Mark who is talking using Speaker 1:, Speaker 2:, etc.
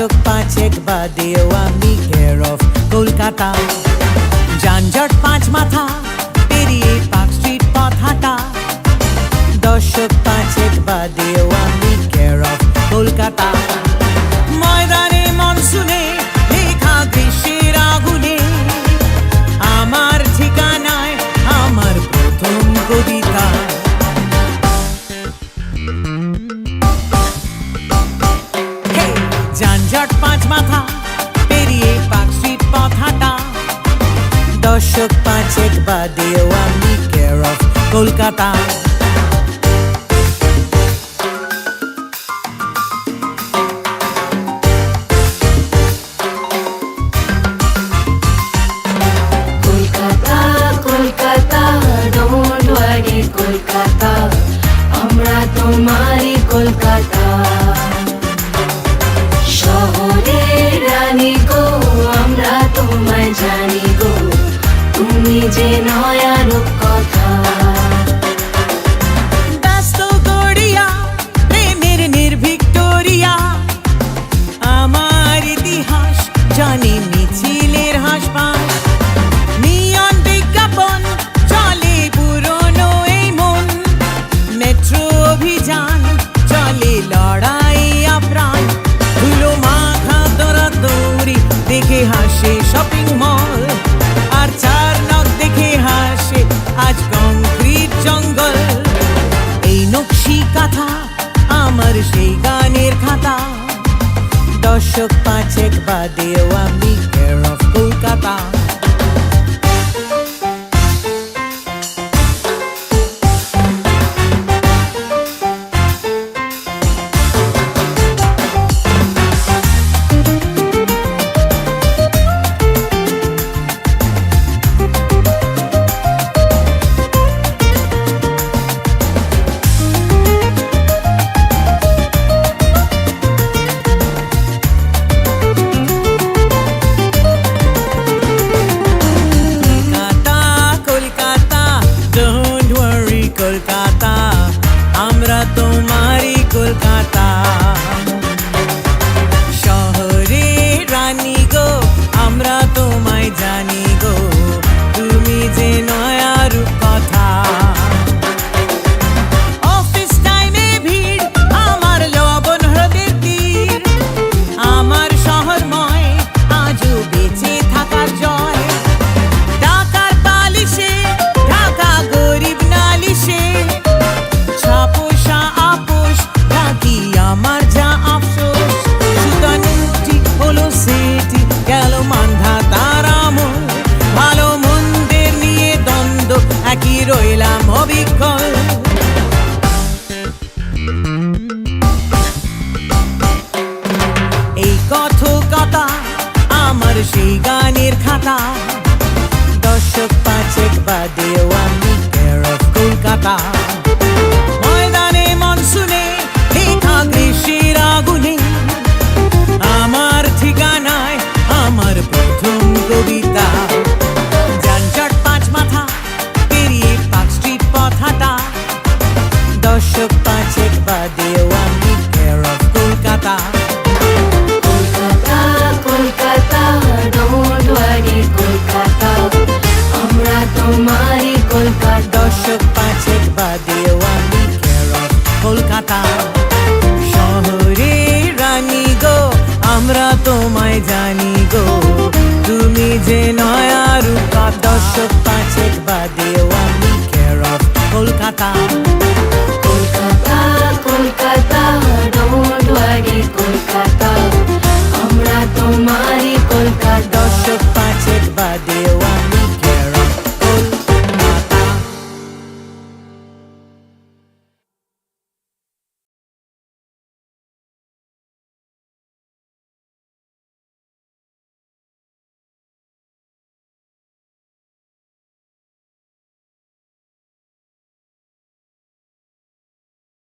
Speaker 1: দশক পাঁচেক বাদেও আমি কেয়ার অফ কলকাতা। যানজট পাঁচ মাথা, পেরিয়ে পার্ক স্ট্রিট পথ হাঁটা। দশক পাঁচেক বাদেও আমি কেয়ার অফ কলকাতা। মাথা পেরিয়ে পথ হাঁটা দশক পাঁচেক বাদেও আমি কেয়ার অফ কলকাতা।
Speaker 2: কলকাতা। আমরা তোমারই কলকাতা। জানি গো তুমি যে নয়া কথা।
Speaker 1: বাদেও আমি কেয়ার অফ দশক পাঁচেক বাদেও আমি কেয়ার অফ কলকাতা। ময়দানে মনসুনে লেখা গ্রীষ্মের আগুনে। আমার ঠিকানায় পাঁচ মাথা, পেরিয়ে পার্ক স্ট্রিট দশক পাঁচেক বাদেও আমি কেয়ার অফ কলকাতা।
Speaker 2: কলকাতা কলকাতা আমরা তোমারই
Speaker 1: দশক পাঁচেক বাদেও আমি অফ কলকাতা শহরে রানী গো আমরা তোমায় জানি গো তুমি যে নয়া রূপা দশক পাঁচেক বাদেও আমি কলকাতা
Speaker 2: কলকাতা